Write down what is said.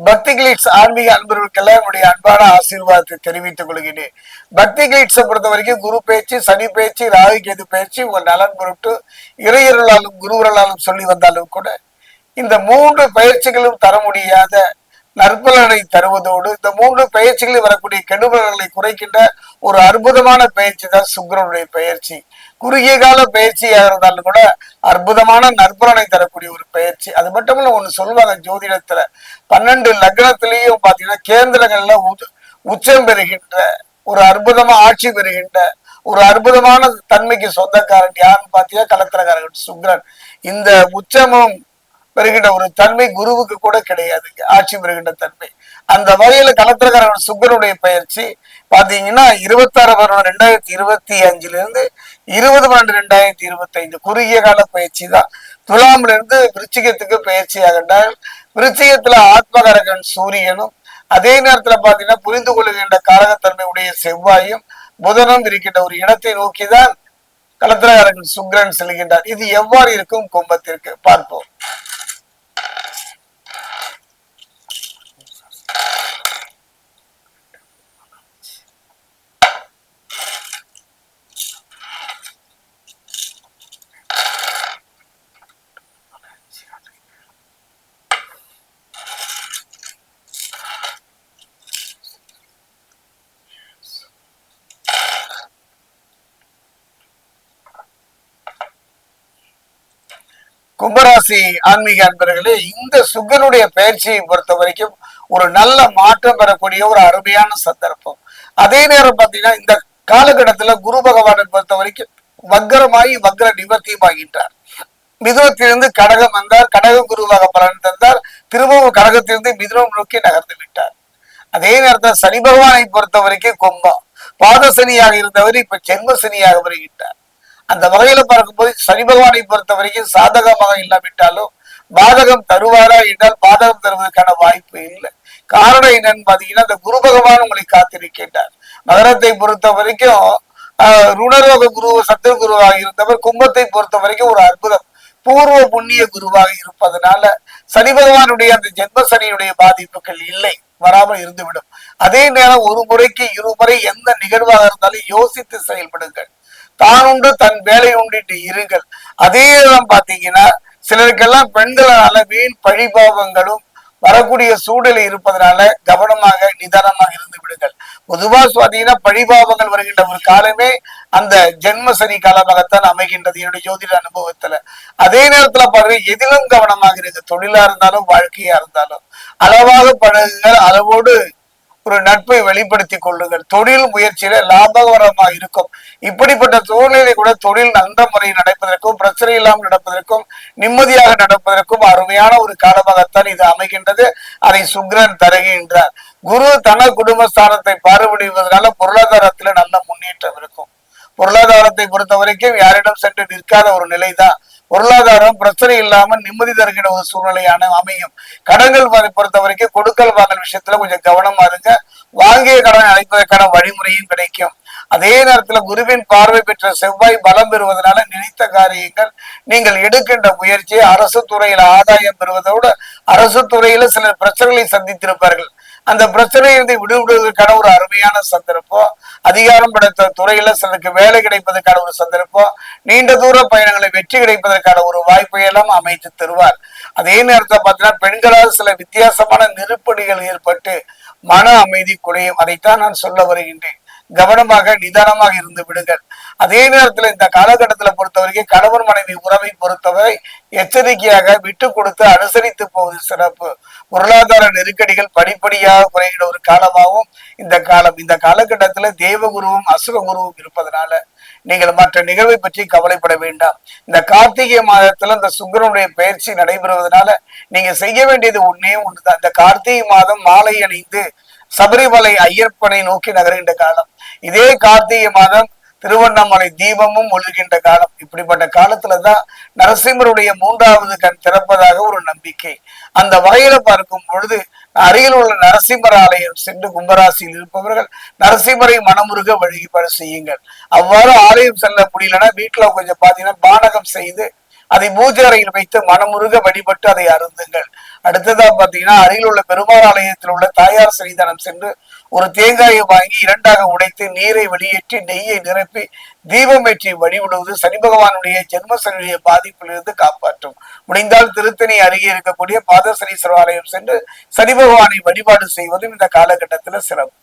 பக்திகளிட்ஸ் ஆன்மீக அன்பர்களுக்கெல்லாம் என்னுடைய அன்பான ஆசீர்வாதத்தை தெரிவித்துக் கொள்கிறேன். பக்திகளிட்ஸை பொறுத்த வரைக்கும் குரு பேச்சு சனி பேச்சு ராகு கேது பேச்சு உங்கள் நலன் பொருட்டு இறையர்களாலும் குருவர்களாலும் சொல்லி வந்தாலும் கூட இந்த மூன்று பயிற்சிகளும் தர முடியாத நற்பலனை தருவதோடு இந்த மூன்று பயிற்சிகளில் வரக்கூடிய கெடுபலன்களை குறைக்கின்ற ஒரு அற்புதமான பயிற்சி தான் சுக்கரனுடைய பயிற்சி. குறுகிய கால பயிற்சியாக இருந்தாலும் கூட அற்புதமான நற்பலனை தரக்கூடிய ஒரு பயிற்சி. அது மட்டும் இல்ல ஒண்ணு சொல்லுவாங்க ஜோதிடத்துல. பன்னெண்டு லக்னத்திலையும் பாத்தீங்கன்னா கேந்திரங்கள்ல உச்சம் பெறுகின்ற ஒரு அற்புதமா ஆட்சி பெறுகின்ற ஒரு அற்புதமான தன்மைக்கு சொந்தக்காரன் யாருன்னு பாத்தீங்கன்னா கலத்திரக்காரன் சுக்ரன் இந்த உச்சமும் பெறுகின்ற ஒரு தன்மை குருவுக்கு கூட கிடையாதுங்க. ஆட்சி பெறுகின்ற தன்மை. அந்த வகையில கலத்திரக்காரன் சுக்கரனுடைய பயிற்சி பாத்தீங்கன்னா இருபத்தாறு பன்னெண்டு ரெண்டாயிரத்தி இருபத்தி அஞ்சுல இருந்து இருபது பன்னெண்டு ரெண்டாயிரத்தி இருபத்தி ஐந்து குறுகிய கால பயிற்சி தான். துலாம்ல இருந்து விருச்சிகத்துக்கு பயிற்சி ஆகின்றால் விருச்சிகத்துல ஆத்மகரகன் சூரியனும் அதே நேரத்துல பாத்தீங்கன்னா புரிந்து கொள்ளுகின்ற காரகத்தன்மையுடைய செவ்வாயும் புதனும் இருக்கின்ற ஒரு இடத்தை நோக்கிதான் கலத்திரகாரகன் சுக்ரன் செல்கின்றார். இது எவ்வாறு இருக்கும்? கும்பத்திற்கு பார்ப்போம். கும்பராசி ஆன்மீக அன்பர்களே இந்த சுகனுடைய பயிற்சியை பொறுத்த வரைக்கும் ஒரு நல்ல மாற்றம் பெறக்கூடிய ஒரு அருமையான சந்தர்ப்பம். அதே நேரம் பார்த்தீங்கன்னா இந்த காலகட்டத்துல குரு பகவானை பொறுத்த வரைக்கும் வக்கரமாகி வக்கர நிவர்த்தியுமாகின்றார் மிதுனத்திலிருந்து கடகம் வந்தார் கடக குருவாக பலன் தந்தார் திரும்பவும் கடகத்திலிருந்து மிதுனம் நோக்கி நகர்ந்து விட்டார். அதே நேரத்தில் சனி பகவானை பொறுத்த வரைக்கும் கும்பம். பாதசனியாக இருந்தவர் இப்ப ஜென்ம சனியாக வருகின்றார். அந்த வகையில பார்க்கும்போது சனி பகவானை பொறுத்த வரைக்கும் சாதகமாக இல்லாவிட்டாலும் பாதகம் தருவாரா என்றால் பாதகம் தருவதற்கான வாய்ப்பு இல்லை. காரணம் என்னன்னு பாத்தீங்கன்னா அந்த குரு பகவான் உங்களை காத்திருக்கின்றார். மகரத்தை பொறுத்த வரைக்கும் ருணரோக குரு சத்துரு குருவாக இருந்தவர் கும்பத்தை பொறுத்த வரைக்கும் ஒரு அற்புதம். பூர்வ புண்ணிய குருவாக இருப்பதனால சனி பகவானுடைய அந்த ஜென்ம சனியுடைய பாதிப்புகள் இல்லை வராமல் இருந்துவிடும். அதே நேரம் ஒரு முறைக்கு இருமுறை எந்த நிகழ்வாக இருந்தாலும் யோசித்து செயல்படுங்கள். தான் உண்டு தன் வேலை உண்டிட்டு இருங்கள். அதே தான் பாத்தீங்கன்னா சிலருக்கெல்லாம் பெண்களால வீண் பழிபாவங்களும் வரக்கூடிய சூழலில் இருப்பதனால கவனமாக நிதானமாக இருந்து விடுங்கள். பொதுவா பாத்தீங்கன்னா பழிபாவங்கள் வருகின்ற ஒரு காலமே அந்த ஜென்ம சனி காலமாகத்தான் அமைகின்றது என்னுடைய ஜோதிட அனுபவத்துல. அதே நேரத்துல பாருங்க எதிலும் கவனமாக இருக்கு தொழிலா இருந்தாலும் வாழ்க்கையா இருந்தாலும். அளவாக பழகுங்கள் அளவோடு ஒரு நட்பை வெளிப்படுத்தி கொள்ளுங்கள். தொழில் முயற்சியில லாபகரமாக இருக்கும். இப்படிப்பட்ட சூழ்நிலை கூட தொழில் நல்ல முறையில் நடப்பதற்கும் பிரச்சனை இல்லாமல் நடப்பதற்கும் நிம்மதியாக நடப்பதற்கும் அருமையான ஒரு காலமாகத்தான் இது அமைகின்றது. அதை சுக்கிரன் தருகின்றார். குரு தன குடும்பஸ்தானத்தை பார்வையிடுவதனால பொருளாதாரத்துல நல்ல முன்னேற்றம் இருக்கும். பொருளாதாரத்தை பொறுத்த வரைக்கும் யாரிடம் சென்று நிற்காத ஒரு நிலைதான். பொருளாதாரம் பிரச்சனை இல்லாமல் நிம்மதி தருகிற ஒரு சூழ்நிலையான அமையும். கடன்கள் பொறுத்த வரைக்கும் கொடுக்கல் வாங்கல் விஷயத்துல கொஞ்சம் கவனமா இருங்க. வாங்கிய கடன் அழைப்பதற்கான வழிமுறையும் கிடைக்கும். அதே நேரத்துல குருவின் பார்வை பெற்ற செவ்வாய் பலம் பெறுவதனால நினைத்த காரியங்கள் நீங்கள் எடுக்கின்ற முயற்சியை அரசு துறையில ஆதாயம் பெறுவதோடு அரசு துறையில சில பிரச்சனைகளை சந்தித்திருப்பார்கள். அந்த பிரச்சனையிலிருந்து விடுவிடுவதற்கான ஒரு அருமையான சந்தர்ப்பம். அதிகாரம் படைத்த துறையில சிலருக்கு வேலை கிடைப்பதற்கான ஒரு சந்தர்ப்பம். நீண்ட தூர பயணங்களை வெற்றி கிடைப்பதற்கான ஒரு வாய்ப்பை எல்லாம் அமைத்து தருவார். அதே நேரத்தில் பார்த்தீங்கன்னா பெண்களால் சில வித்தியாசமான நெருப்படிகள் ஏற்பட்டு மன அமைதி குறையும் அதைத்தான் நான் சொல்ல வருகின்றேன். கவனமாக நிதானமாக இருந்து விடுங்கள். அதே நேரத்துல இந்த காலகட்டத்துல பொறுத்தவரைக்கும் கணவன் மனைவி உறவை பொறுத்தவரை எச்சரிக்கையாக விட்டு கொடுத்து அனுசரித்து போவது சிறப்பு. பொருளாதார நெருக்கடிகள் படிப்படியாக குறைகிற ஒரு காலமாகவும் இந்த காலம் இந்த காலகட்டத்துல தேவகுருவும் அசுர குருவும் இருப்பதனால நீங்கள் மற்ற நிகழ்வை பற்றி கவலைப்பட வேண்டாம். இந்த கார்த்திகை மாதத்துல இந்த சுக்கரனுடைய பயிற்சி நடைபெறுவதனால நீங்க செய்ய வேண்டியது ஒன்னே ஒண்ணுதான். இந்த கார்த்திகை மாதம் மாலை அணிந்து சபரிமலை ஐயப்பனை நோக்கி நகர்கின்ற காலம். இதே கார்த்திகை மாதம் திருவண்ணாமலை தீபமும் ஒழுகின்ற காலம். இப்படிப்பட்ட காலத்துலதான் நரசிம்மருடைய மூன்றாவது கண் திறப்பதாக ஒரு நம்பிக்கை. அந்த வகையில பார்க்கும் பொழுது அருகில் உள்ள நரசிம்மர் ஆலயம் சென்று கும்பராசியில் இருப்பவர்கள் நரசிம்மரை மனமுருக வழிபாடு செய்யுங்கள். அவ்வாறு ஆலயம் செல்ல முடியலன்னா வீட்டுல கொஞ்சம் பாத்தீங்கன்னா பானகம் செய்து அதை பூஜை அறையில் வைத்து மனமுருக வழிபட்டு அதை அருந்துங்கள். அடுத்ததா பாத்தீங்கன்னா அருகில் உள்ள பெருமாள் ஆலயத்தில் உள்ள தாயார் சன்னிதானம் சென்று ஒரு தேங்காயை வாங்கி இரண்டாக உடைத்து நீரை வெளியேற்றி நெய்யை நிரப்பி தீபமேற்றி வழிவிடுவது சனி பகவானுடைய ஜென்மசனியுடைய பாதிப்பிலிருந்து காப்பாற்றும். முடிந்தால் திருத்தணி அருகே இருக்கக்கூடிய பாதசனீஸ்வர ஆலயம் சென்று சனி பகவானை வழிபாடு செய்வதும் இந்த காலகட்டத்தில் சிறப்பு.